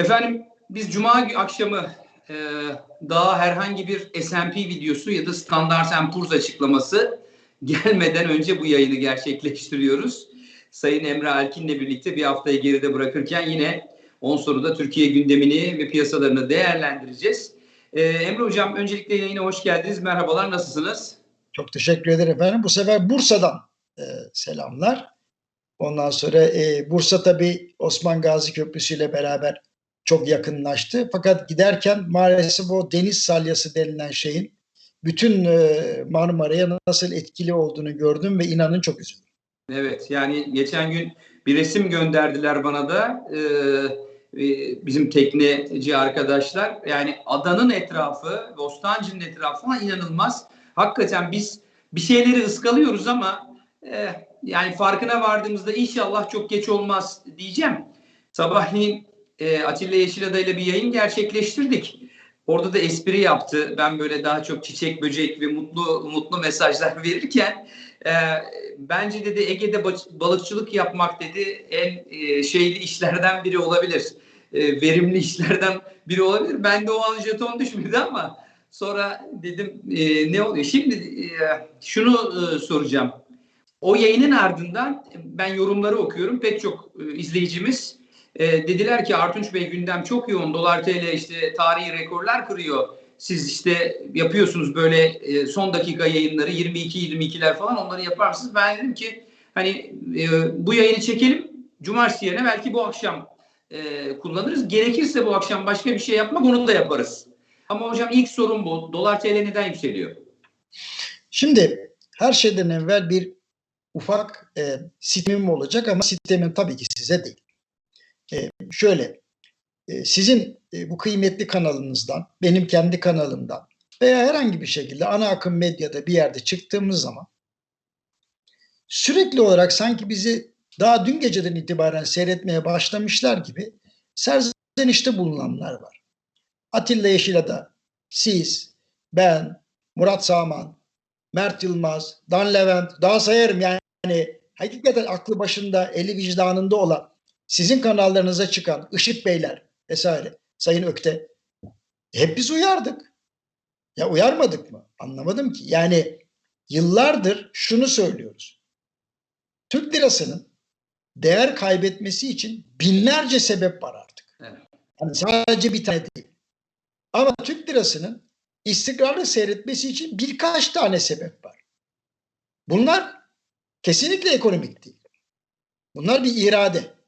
Efendim biz Cuma akşamı e, daha herhangi bir S&P videosu ya da Standard Poor's açıklaması gelmeden önce bu yayını gerçekleştiriyoruz. Sayın Emre Alkin'le birlikte bir haftayı geride bırakırken yine 10 soruda Türkiye gündemini ve piyasalarını değerlendireceğiz. Ee, Emre Hocam öncelikle yayına hoş geldiniz. Merhabalar, nasılsınız? Çok teşekkür ederim efendim. Bu sefer Bursa'dan e, selamlar. Ondan sonra e, Bursa tabii Osman Gazi Köprüsü ile beraber çok yakınlaştı. Fakat giderken maalesef o deniz salyası denilen şeyin bütün e, Marmara'ya nasıl etkili olduğunu gördüm ve inanın çok üzüldüm. Evet yani geçen gün bir resim gönderdiler bana da e, e, bizim tekneci arkadaşlar. Yani adanın etrafı, Bostancı'nın etrafı inanılmaz. Hakikaten biz bir şeyleri ıskalıyoruz ama yani farkına vardığımızda inşallah çok geç olmaz diyeceğim. Sabahleyin e, Atilla Yeşilada ile bir yayın gerçekleştirdik. Orada da espri yaptı. Ben böyle daha çok çiçek, böcek ve mutlu mutlu mesajlar verirken e, bence dedi Ege'de balıkçılık yapmak dedi en e, şeyli işlerden biri olabilir. E, verimli işlerden biri olabilir. Ben de o an jeton düşmedi ama sonra dedim e, ne oluyor? Şimdi e, şunu e, soracağım. O yayının ardından ben yorumları okuyorum. Pek çok e, izleyicimiz e, dediler ki Artunç Bey gündem çok yoğun. Dolar TL işte tarihi rekorlar kırıyor. Siz işte yapıyorsunuz böyle e, son dakika yayınları 22-22'ler falan onları yapar mısınız? Ben dedim ki hani e, bu yayını çekelim. Cumartesi yerine belki bu akşam e, kullanırız. Gerekirse bu akşam başka bir şey yapmak onu da yaparız. Ama hocam ilk sorun bu. Dolar TL neden yükseliyor? Şimdi her şeyden evvel bir ufak e, sistemim olacak ama sistemin tabii ki size değil. E, şöyle, e, sizin e, bu kıymetli kanalınızdan, benim kendi kanalımdan veya herhangi bir şekilde ana akım medyada bir yerde çıktığımız zaman sürekli olarak sanki bizi daha dün geceden itibaren seyretmeye başlamışlar gibi serzenişte bulunanlar var. Atilla Yeşilada, siz, ben, Murat Sağman, Mert Yılmaz, Dan Levent, daha sayarım yani hakikaten aklı başında, eli vicdanında olan sizin kanallarınıza çıkan Işık Beyler vesaire, Sayın Ökte hep biz uyardık. Ya uyarmadık mı? Anlamadım ki. Yani yıllardır şunu söylüyoruz. Türk lirasının değer kaybetmesi için binlerce sebep var artık. Evet. Yani sadece bir tane değil. Ama Türk lirasının istikrarlı seyretmesi için birkaç tane sebep var. Bunlar kesinlikle ekonomik değil. Bunlar bir irade.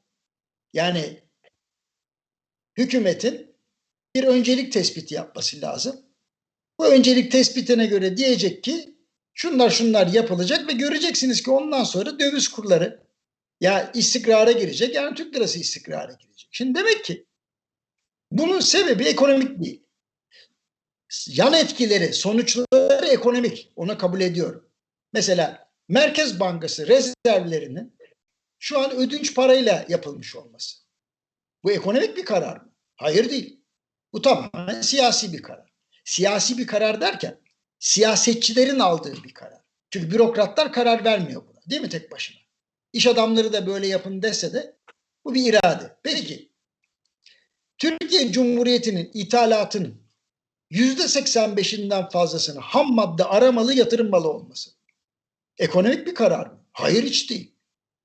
Yani hükümetin bir öncelik tespiti yapması lazım. Bu öncelik tespitine göre diyecek ki şunlar şunlar yapılacak ve göreceksiniz ki ondan sonra döviz kurları ya istikrara girecek yani Türk lirası istikrara girecek. Şimdi demek ki bunun sebebi ekonomik değil. Yan etkileri, sonuçları ekonomik. Onu kabul ediyorum. Mesela Merkez Bankası rezervlerinin şu an ödünç parayla yapılmış olması. Bu ekonomik bir karar mı? Hayır değil. Bu tamamen siyasi bir karar. Siyasi bir karar derken siyasetçilerin aldığı bir karar. Çünkü bürokratlar karar vermiyor buna. Değil mi tek başına? İş adamları da böyle yapın dese de bu bir irade. Peki Türkiye Cumhuriyeti'nin ithalatının yüzde 85'inden fazlasını ham madde aramalı yatırım malı olması. Ekonomik bir karar mı? Hayır hiç değil.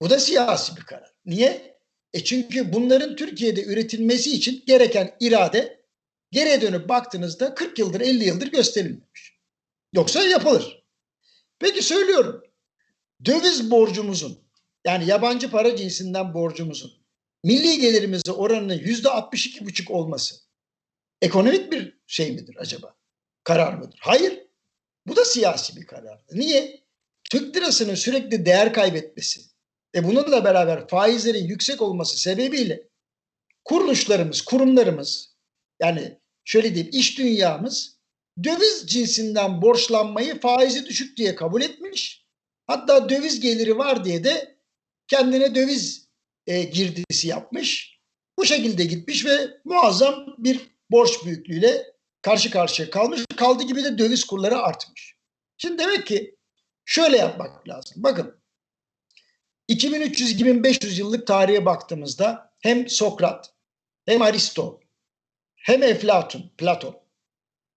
Bu da siyasi bir karar. Niye? E çünkü bunların Türkiye'de üretilmesi için gereken irade geriye dönüp baktığınızda 40 yıldır 50 yıldır gösterilmemiş. Yoksa yapılır. Peki söylüyorum. Döviz borcumuzun yani yabancı para cinsinden borcumuzun milli gelirimize oranının yüzde 62,5 olması ekonomik bir şey midir acaba? Karar mıdır? Hayır. Bu da siyasi bir karar. Niye? Türk lirasının sürekli değer kaybetmesi, e bununla beraber faizlerin yüksek olması sebebiyle kuruluşlarımız, kurumlarımız yani şöyle diyeyim iş dünyamız döviz cinsinden borçlanmayı faizi düşük diye kabul etmiş. Hatta döviz geliri var diye de kendine döviz e, girdisi yapmış. Bu şekilde gitmiş ve muazzam bir borç büyüklüğüyle karşı karşıya kalmış. Kaldı gibi de döviz kurları artmış. Şimdi demek ki şöyle yapmak lazım. Bakın 2300-2500 yıllık tarihe baktığımızda hem Sokrat hem Aristo hem Eflatun, Platon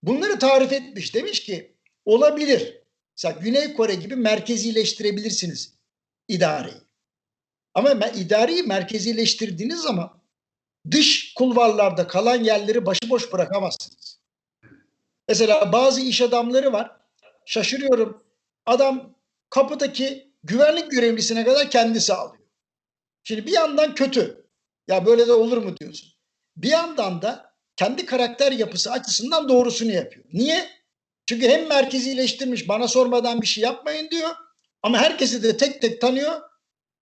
bunları tarif etmiş. Demiş ki olabilir. Mesela Güney Kore gibi merkezileştirebilirsiniz idareyi. Ama idareyi merkezileştirdiğiniz zaman dış kulvarlarda kalan yerleri başıboş bırakamazsınız. Mesela bazı iş adamları var. Şaşırıyorum. Adam kapıdaki güvenlik görevlisine kadar kendisi alıyor. Şimdi bir yandan kötü. Ya böyle de olur mu diyorsun. Bir yandan da kendi karakter yapısı açısından doğrusunu yapıyor. Niye? Çünkü hem merkezileştirmiş bana sormadan bir şey yapmayın diyor. Ama herkesi de tek tek tanıyor.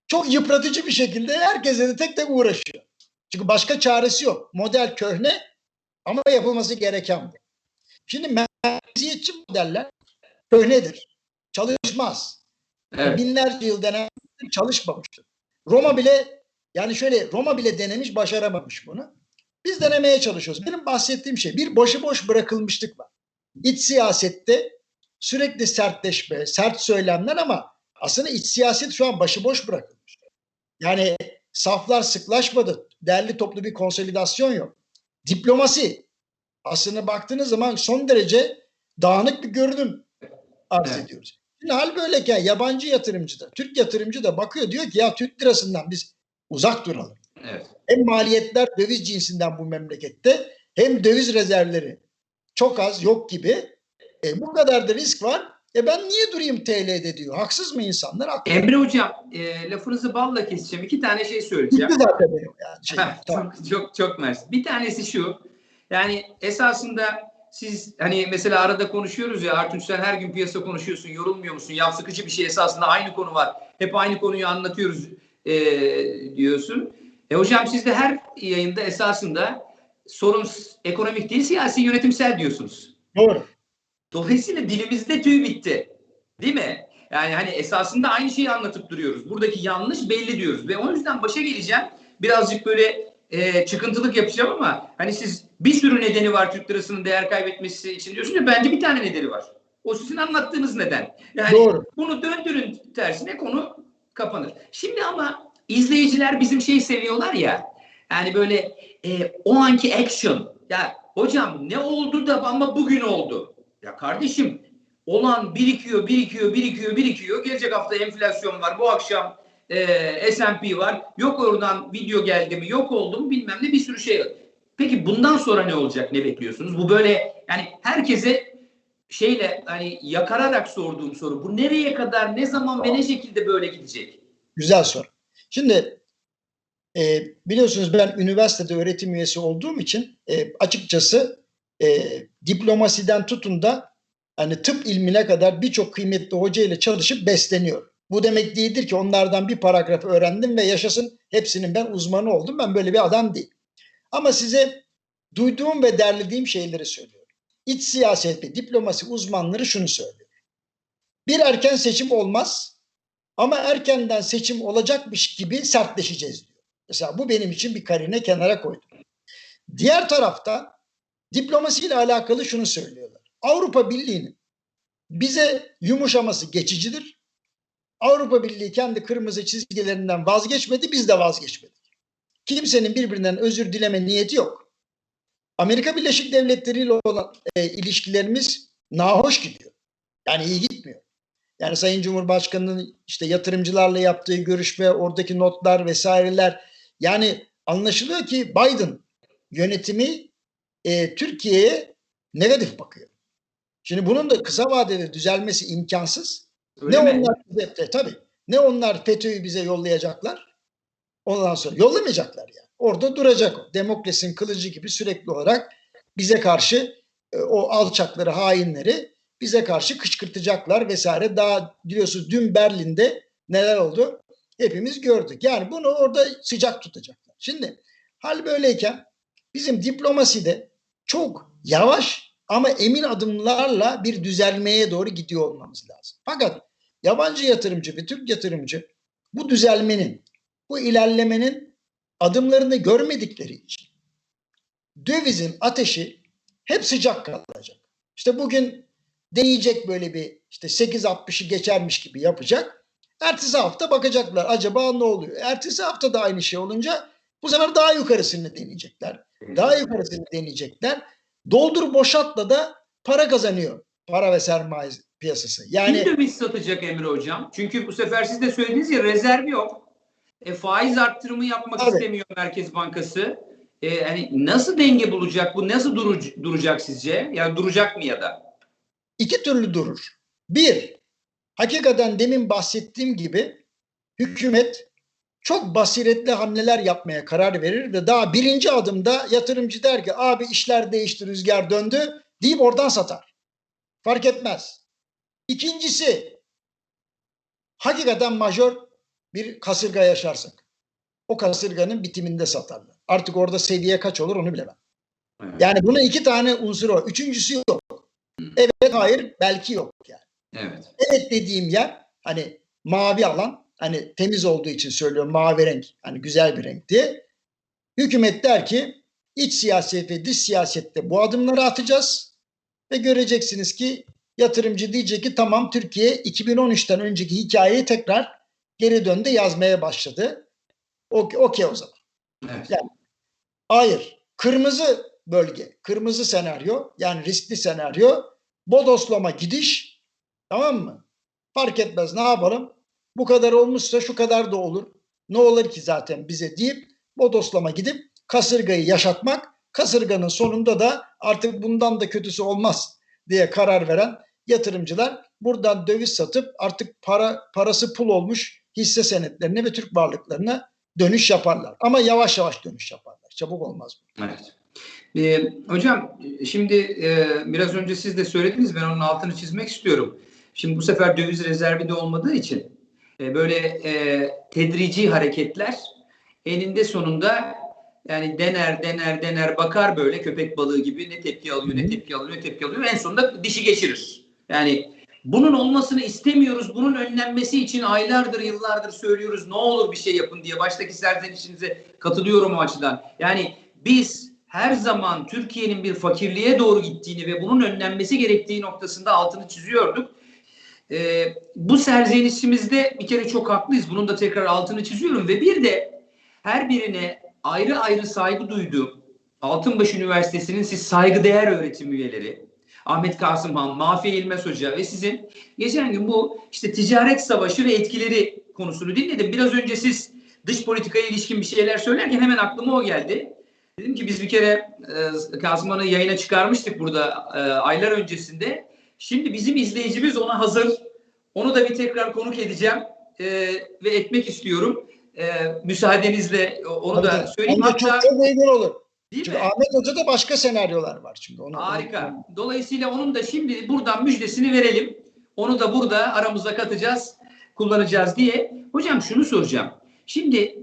Çok yıpratıcı bir şekilde herkese de tek tek uğraşıyor. Çünkü başka çaresi yok. Model köhne ama yapılması gereken bu. Şimdi merkeziyetçi modeller köhnedir. Çalışmaz. Evet. Binlerce yıl denemiş çalışmamıştır. Roma bile yani şöyle Roma bile denemiş başaramamış bunu. Biz denemeye çalışıyoruz. Benim bahsettiğim şey bir başıboş bırakılmışlık var. İç siyasette sürekli sertleşme, sert söylemler ama aslında iç siyaset şu an başıboş bırakılmış. Yani saflar sıklaşmadı. Derli toplu bir konsolidasyon yok. Diplomasi aslında baktığınız zaman son derece dağınık bir görünüm arz Evet. ediyoruz. Şimdi hal böyleyken yabancı yatırımcı da, Türk yatırımcı da bakıyor diyor ki ya Türk lirasından biz uzak duralım. Evet. Hem maliyetler döviz cinsinden bu memlekette hem döviz rezervleri çok az yok gibi. E, bu kadar da risk var. E ben niye durayım TL'de diyor. Haksız mı insanlar? Haklı. Emre Hocam e, lafınızı balla keseceğim. İki tane şey söyleyeceğim. Bitti zaten benim yani. Şey, Heh, tamam. çok çok çok mersi. Bir tanesi şu. Yani esasında siz hani mesela arada konuşuyoruz ya Artunç sen her gün piyasa konuşuyorsun yorulmuyor musun? Ya sıkıcı bir şey esasında aynı konu var. Hep aynı konuyu anlatıyoruz e, diyorsun. E hocam siz de her yayında esasında sorun ekonomik değil siyasi yönetimsel diyorsunuz. Doğru. Dolayısıyla dilimizde tüy bitti. Değil mi? Yani hani esasında aynı şeyi anlatıp duruyoruz. Buradaki yanlış belli diyoruz. Ve o yüzden başa geleceğim. Birazcık böyle e, çıkıntılık yapacağım ama hani siz bir sürü nedeni var Türk lirasının değer kaybetmesi için diyorsunuz ya bence bir tane nedeni var. O sizin anlattığınız neden. Yani Doğru. bunu döndürün tersine konu kapanır. Şimdi ama izleyiciler bizim şeyi seviyorlar ya. Yani böyle e, o anki action. Ya hocam ne oldu da ama bugün oldu. Ya kardeşim olan birikiyor, birikiyor, birikiyor, birikiyor. Gelecek hafta enflasyon var. Bu akşam e, S&P var. Yok oradan video geldi mi, yok oldu mu bilmem ne bir sürü şey var. Peki bundan sonra ne olacak? Ne bekliyorsunuz? Bu böyle yani herkese şeyle hani yakararak sorduğum soru. Bu nereye kadar, ne zaman ve ne şekilde böyle gidecek? Güzel soru. Şimdi e, biliyorsunuz ben üniversitede öğretim üyesi olduğum için e, açıkçası e, diplomasiden tutun da hani tıp ilmine kadar birçok kıymetli hoca ile çalışıp besleniyorum. Bu demek değildir ki onlardan bir paragraf öğrendim ve yaşasın hepsinin ben uzmanı oldum. Ben böyle bir adam değil. Ama size duyduğum ve derlediğim şeyleri söylüyorum. İç siyaset ve diplomasi uzmanları şunu söylüyor. Bir erken seçim olmaz ama erkenden seçim olacakmış gibi sertleşeceğiz diyor. Mesela bu benim için bir karine kenara koydum. Diğer tarafta diplomasiyle alakalı şunu söylüyorlar. Avrupa Birliği'nin bize yumuşaması geçicidir. Avrupa Birliği kendi kırmızı çizgilerinden vazgeçmedi, biz de vazgeçmedik. Kimsenin birbirinden özür dileme niyeti yok. Amerika Birleşik Devletleri ile olan e, ilişkilerimiz nahoş gidiyor. Yani iyi gitmiyor. Yani Sayın Cumhurbaşkanı'nın işte yatırımcılarla yaptığı görüşme, oradaki notlar vesaireler. Yani anlaşılıyor ki Biden yönetimi e, Türkiye'ye negatif bakıyor. Şimdi bunun da kısa vadede düzelmesi imkansız. Öyle ne mi? onlar bize, tabii. Ne onlar FETÖ'yü bize yollayacaklar. Ondan sonra yollamayacaklar yani. Orada duracak o. Demokrasinin kılıcı gibi sürekli olarak bize karşı e, o alçakları, hainleri bize karşı kışkırtacaklar vesaire. Daha biliyorsunuz dün Berlin'de neler oldu? Hepimiz gördük. Yani bunu orada sıcak tutacaklar. Şimdi hal böyleyken bizim diplomaside çok yavaş ama emin adımlarla bir düzelmeye doğru gidiyor olmamız lazım. Fakat yabancı yatırımcı ve Türk yatırımcı bu düzelmenin, bu ilerlemenin adımlarını görmedikleri için dövizin ateşi hep sıcak kalacak. İşte bugün deneyecek böyle bir işte 8.60'ı geçermiş gibi yapacak. Ertesi hafta bakacaklar acaba ne oluyor? Ertesi hafta da aynı şey olunca Bu sefer daha yukarısını deneyecekler. Daha yukarısını deneyecekler. Doldur boşaltla da para kazanıyor. Para ve sermaye piyasası. Yani Kim döviz satacak Emre Hocam? Çünkü bu sefer siz de söylediniz ya rezerv yok. E, faiz arttırımı yapmak Tabii. istemiyor Merkez Bankası. E, yani nasıl denge bulacak bu? Nasıl duru- duracak sizce? Yani duracak mı ya da? iki türlü durur. Bir, hakikaten demin bahsettiğim gibi hükümet çok basiretli hamleler yapmaya karar verir ve daha birinci adımda yatırımcı der ki abi işler değişti rüzgar döndü deyip oradan satar. Fark etmez. İkincisi hakikaten majör bir kasırga yaşarsak o kasırganın bitiminde satarlar. Artık orada seviye kaç olur onu bilemem. Evet. Yani bunun iki tane unsuru var. Üçüncüsü yok. Evet, hayır, belki yok yani. Evet. Evet dediğim yer hani mavi alan hani temiz olduğu için söylüyorum mavi renk hani güzel bir renk diye. Hükümet der ki iç siyaset ve dış siyasette bu adımları atacağız ve göreceksiniz ki yatırımcı diyecek ki tamam Türkiye 2013'ten önceki hikayeyi tekrar geri döndü yazmaya başladı. Okey okey o zaman. Evet. Yani- Hayır. Kırmızı bölge, kırmızı senaryo yani riskli senaryo bodoslama gidiş tamam mı? Fark etmez ne yapalım? Bu kadar olmuşsa şu kadar da olur. Ne olur ki zaten bize deyip bodoslama gidip kasırgayı yaşatmak. Kasırganın sonunda da artık bundan da kötüsü olmaz diye karar veren yatırımcılar buradan döviz satıp artık para parası pul olmuş hisse senetlerine ve Türk varlıklarına dönüş yaparlar. Ama yavaş yavaş dönüş yaparlar. Çabuk olmaz bu. Evet. Ee, hocam şimdi e, biraz önce siz de söylediniz ben onun altını çizmek istiyorum. Şimdi bu sefer döviz rezervi de olmadığı için e, böyle e, tedrici hareketler eninde sonunda yani dener dener dener bakar böyle köpek balığı gibi ne tepki alıyor ne tepki alıyor ne tepki alıyor en sonunda dişi geçirir. Yani bunun olmasını istemiyoruz. Bunun önlenmesi için aylardır yıllardır söylüyoruz. Ne olur bir şey yapın diye baştaki serzenişinize katılıyorum o açıdan. Yani biz her zaman Türkiye'nin bir fakirliğe doğru gittiğini ve bunun önlenmesi gerektiği noktasında altını çiziyorduk. Ee, bu serzenişimizde bir kere çok haklıyız. Bunun da tekrar altını çiziyorum ve bir de her birine ayrı ayrı saygı duyduğum Altınbaş Üniversitesi'nin siz saygıdeğer öğretim üyeleri Ahmet Kasım Han, Mafi İlmez Hoca ve sizin geçen gün bu işte ticaret savaşı ve etkileri konusunu dinledim. Biraz önce siz dış politikaya ilişkin bir şeyler söylerken hemen aklıma o geldi. Dedim ki biz bir kere e, Kasım Han'ı yayına çıkarmıştık burada e, aylar öncesinde. Şimdi bizim izleyicimiz ona hazır. Onu da bir tekrar konuk edeceğim e, ve etmek istiyorum. E, müsaadenizle onu da Tabii. söyleyeyim. Onlar çok çok uygun olur. değil Çünkü mi? Ahmet Hoca'da başka senaryolar var çünkü. Onu, Harika. Dolayısıyla onun da şimdi buradan müjdesini verelim. Onu da burada aramıza katacağız, kullanacağız diye. Hocam şunu soracağım. Şimdi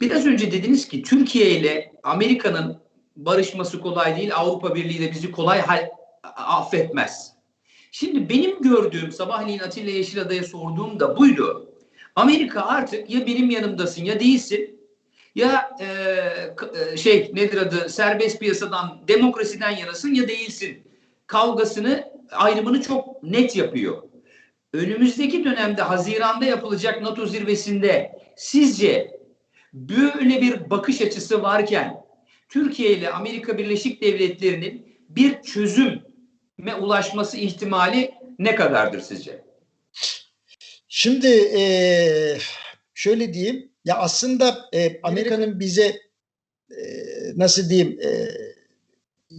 biraz önce dediniz ki Türkiye ile Amerika'nın barışması kolay değil. Avrupa Birliği de bizi kolay affetmez. Şimdi benim gördüğüm sabahleyin Atilla Yeşilada'ya sorduğum da buydu. Amerika artık ya benim yanımdasın ya değilsin ya e, e, şey nedir adı serbest piyasadan demokrasiden yanasın ya değilsin kavgasını ayrımını çok net yapıyor. Önümüzdeki dönemde Haziran'da yapılacak NATO zirvesinde sizce böyle bir bakış açısı varken Türkiye ile Amerika Birleşik Devletleri'nin bir çözüme ulaşması ihtimali ne kadardır sizce? Şimdi eee, şöyle diyeyim. Ya aslında eee, Amerika'nın bize eee, nasıl diyeyim eee,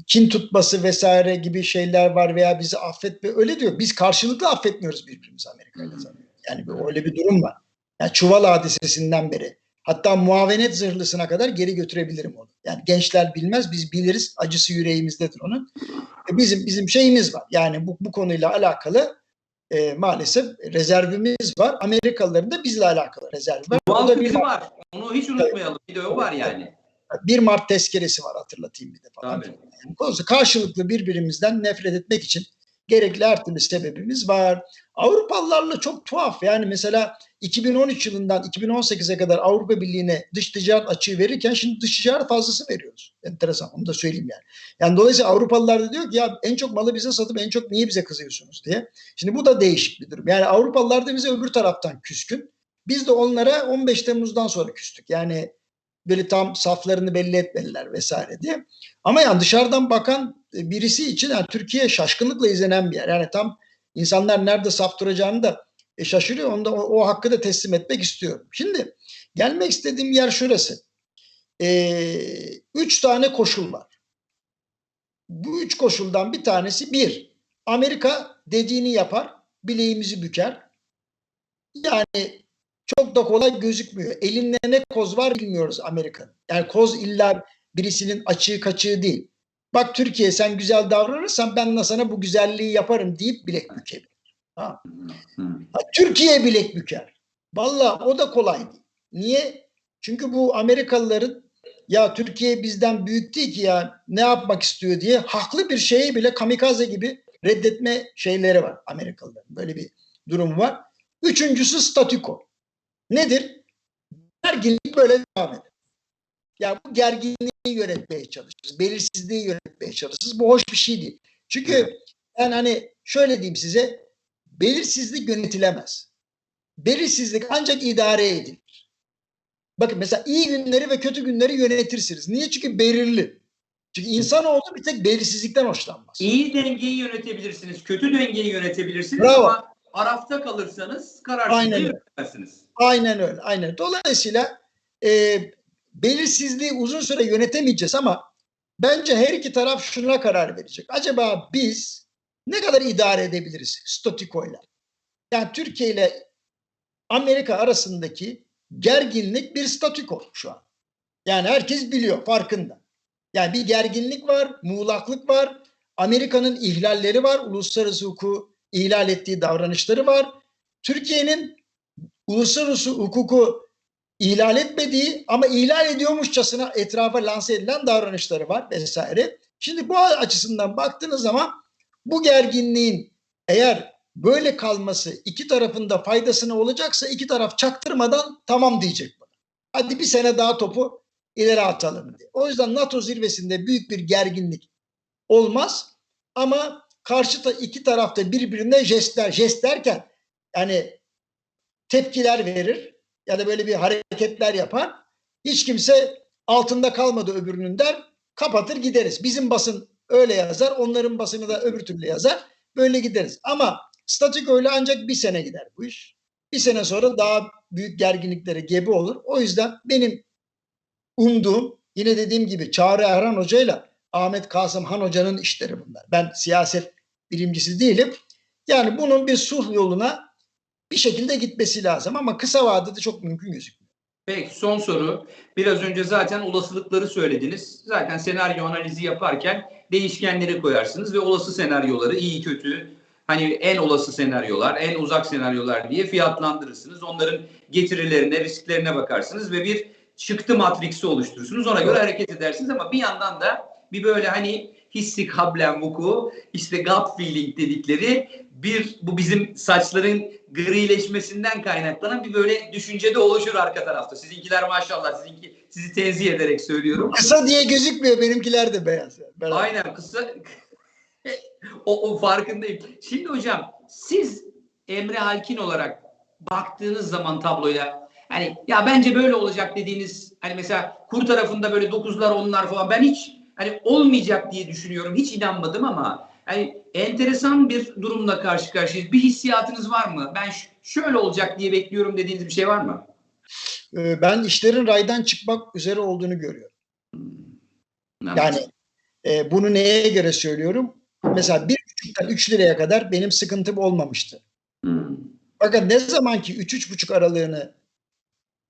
kin tutması vesaire gibi şeyler var veya bizi affetme öyle diyor. Biz karşılıklı affetmiyoruz birbirimizi Amerika'yla zaten. Yani bir- öyle bir durum var. Yani çuval hadisesinden beri. Hatta muavenet zırhlısına kadar geri götürebilirim onu. Yani gençler bilmez, biz biliriz. Acısı yüreğimizdedir onun. E, bizim bizim şeyimiz var. Yani bu, bu konuyla alakalı e, maalesef rezervimiz var. Amerikalıların da bizle alakalı rezervi var. O da bir, var. Onu hiç unutmayalım. Bir de o var yani. 1 Mart tezkeresi var hatırlatayım bir de. Tabii. Konusu karşılıklı birbirimizden nefret etmek için gerekli her türlü sebebimiz var. Avrupalılarla çok tuhaf. Yani mesela 2013 yılından 2018'e kadar Avrupa Birliği'ne dış ticaret açığı verirken şimdi dış ticaret fazlası veriyoruz. Enteresan onu da söyleyeyim yani. Yani dolayısıyla Avrupalılar da diyor ki ya en çok malı bize satıp en çok niye bize kızıyorsunuz diye. Şimdi bu da değişik bir durum. Yani Avrupalılar da bize öbür taraftan küskün. Biz de onlara 15 Temmuz'dan sonra küstük. Yani böyle tam saflarını belli etmeliler vesaire diye. Ama yani dışarıdan bakan birisi için yani Türkiye şaşkınlıkla izlenen bir yer. Yani tam insanlar nerede saf duracağını da e, şaşırıyor. Onda o, o hakkı da teslim etmek istiyorum. Şimdi gelmek istediğim yer şurası. E, üç tane koşul var. Bu üç koşuldan bir tanesi bir, Amerika dediğini yapar, bileğimizi büker. Yani çok da kolay gözükmüyor. Elinde ne koz var bilmiyoruz Amerika'nın. Yani koz illa birisinin açığı kaçığı değil. Bak Türkiye sen güzel davranırsan ben de sana bu güzelliği yaparım deyip bilek bükebilir. Ha. Ha, Türkiye bilek büker. Vallahi o da kolay değil. Niye? Çünkü bu Amerikalıların ya Türkiye bizden büyük değil ki ya ne yapmak istiyor diye haklı bir şeyi bile kamikaze gibi reddetme şeyleri var Amerikalıların. Böyle bir durum var. Üçüncüsü statüko. Nedir? Gerginlik böyle devam eder. Ya bu gerginliği yönetmeye çalışırız. Belirsizliği yönetmeye çalışırız. Bu hoş bir şey değil. Çünkü ben hani şöyle diyeyim size belirsizlik yönetilemez. Belirsizlik ancak idare edilir. Bakın mesela iyi günleri ve kötü günleri yönetirsiniz. Niye? Çünkü belirli. Çünkü insanoğlu bir tek belirsizlikten hoşlanmaz. İyi dengeyi yönetebilirsiniz, kötü dengeyi yönetebilirsiniz Bravo. ama arafta kalırsanız kararsızlığı yönetemezsiniz. Aynen öyle. Aynen. Dolayısıyla e, belirsizliği uzun süre yönetemeyeceğiz ama bence her iki taraf şuna karar verecek. Acaba biz ne kadar idare edebiliriz statükoyla? Yani Türkiye ile Amerika arasındaki gerginlik bir statüko şu an. Yani herkes biliyor, farkında. Yani bir gerginlik var, muğlaklık var. Amerika'nın ihlalleri var, uluslararası hukuku ihlal ettiği davranışları var. Türkiye'nin uluslararası hukuku ihlal etmediği ama ihlal ediyormuşçasına etrafa lanse edilen davranışları var vesaire. Şimdi bu açısından baktığınız zaman bu gerginliğin eğer böyle kalması iki tarafında faydasına olacaksa iki taraf çaktırmadan tamam diyecek buna. Hadi bir sene daha topu ileri atalım diye. O yüzden NATO zirvesinde büyük bir gerginlik olmaz ama karşı iki tarafta birbirine jestler, jest derken yani tepkiler verir ya da böyle bir hareketler yapar. Hiç kimse altında kalmadı öbürünün der. Kapatır gideriz. Bizim basın öyle yazar. Onların basını da öbür türlü yazar. Böyle gideriz. Ama statik öyle ancak bir sene gider bu iş. Bir sene sonra daha büyük gerginliklere gebe olur. O yüzden benim umduğum yine dediğim gibi Çağrı Erhan Hoca ile Ahmet Kasım Han Hoca'nın işleri bunlar. Ben siyaset bilimcisi değilim. Yani bunun bir sulh yoluna bir şekilde gitmesi lazım ama kısa vadede çok mümkün gözükmüyor. Peki son soru. Biraz önce zaten olasılıkları söylediniz. Zaten senaryo analizi yaparken değişkenleri koyarsınız ve olası senaryoları iyi kötü hani en olası senaryolar, en uzak senaryolar diye fiyatlandırırsınız. Onların getirilerine, risklerine bakarsınız ve bir çıktı matriksi oluşturursunuz. Ona göre hareket edersiniz ama bir yandan da bir böyle hani hissi kablen vuku, işte gut feeling dedikleri bir bu bizim saçların grileşmesinden kaynaklanan bir böyle düşünce de oluşur arka tarafta. Sizinkiler maşallah sizinki sizi tenzih ederek söylüyorum. Kısa diye gözükmüyor benimkiler de beyaz. Beraber. Aynen kısa o, o farkındayım. Şimdi hocam siz Emre Halkin olarak baktığınız zaman tabloya hani ya bence böyle olacak dediğiniz hani mesela kur tarafında böyle dokuzlar onlar falan ben hiç hani olmayacak diye düşünüyorum. Hiç inanmadım ama hani enteresan bir durumla karşı karşıyayız. Bir hissiyatınız var mı? Ben şöyle olacak diye bekliyorum dediğiniz bir şey var mı? Ee, Ben işlerin raydan çıkmak üzere olduğunu görüyorum. Yani e, bunu neye göre söylüyorum? Mesela bir buçuktan 3 liraya kadar benim sıkıntım olmamıştı. Hmm. Fakat ne zaman ki 3-3,5 aralığını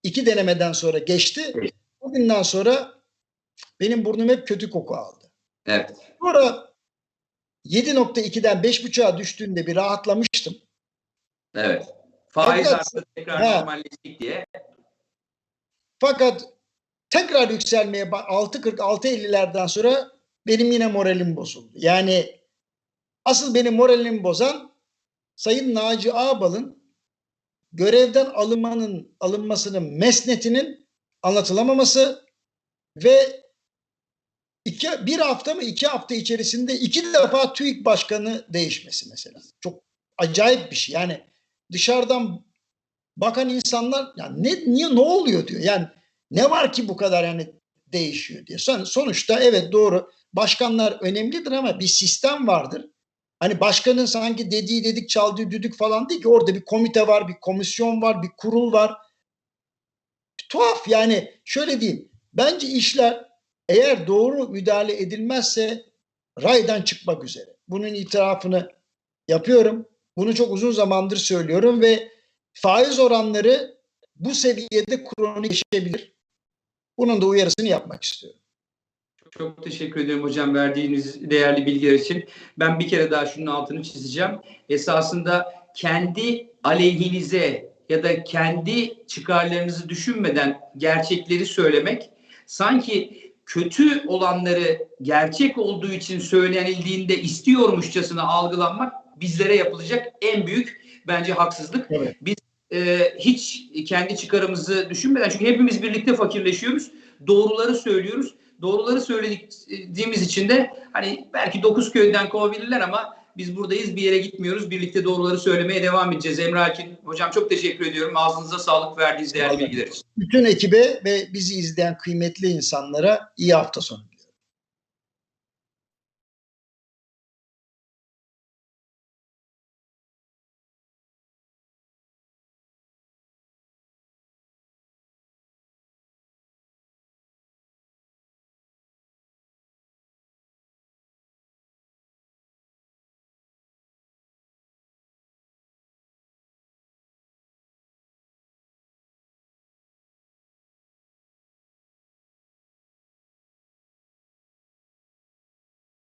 iki denemeden sonra geçti, o günden sonra benim burnum hep kötü koku aldı. Evet. Sonra 7.2'den 5.5'a düştüğünde bir rahatlamıştım. Evet. Faiz Fakat- arttı tekrar Ha. normalleştik diye. Fakat tekrar yükselmeye ba- 6.40 6.50'lerden sonra benim yine moralim bozuldu. Yani asıl benim moralimi bozan Sayın Naci Ağbal'ın görevden alınmanın alınmasının mesnetinin anlatılamaması ve iki, bir hafta mı iki hafta içerisinde iki defa TÜİK başkanı değişmesi mesela. Çok acayip bir şey. Yani dışarıdan bakan insanlar yani ne niye ne oluyor diyor. Yani Ne var ki bu kadar yani değişiyor diye. Son, sonuçta evet doğru başkanlar önemlidir ama bir sistem vardır. Hani başkanın sanki dediği dedik çaldığı düdük falan değil ki orada bir komite var, bir komisyon var, bir kurul var. Tuhaf yani şöyle diyeyim. Bence işler eğer doğru müdahale edilmezse raydan çıkmak üzere. Bunun itirafını yapıyorum. Bunu çok uzun zamandır söylüyorum ve faiz oranları bu seviyede kronikleşebilir. Bunun da uyarısını yapmak istiyorum. Çok teşekkür ediyorum hocam verdiğiniz değerli bilgiler için. Ben bir kere daha şunun altını çizeceğim. Esasında kendi aleyhinize ya da kendi çıkarlarınızı düşünmeden gerçekleri söylemek sanki kötü olanları gerçek olduğu için söylenildiğinde istiyormuşçasına algılanmak bizlere yapılacak en büyük bence haksızlık. Evet. Biz e, hiç kendi çıkarımızı düşünmeden çünkü hepimiz birlikte fakirleşiyoruz. Doğruları söylüyoruz. Doğruları söylediğimiz için de hani belki dokuz köyden kovabilirler ama biz buradayız bir yere gitmiyoruz. Birlikte doğruları söylemeye devam edeceğiz. Emre Alkin hocam çok teşekkür ediyorum. Ağzınıza sağlık verdiğiniz değerli bilgiler için. Bütün ekibe ve bizi izleyen kıymetli insanlara iyi hafta sonu.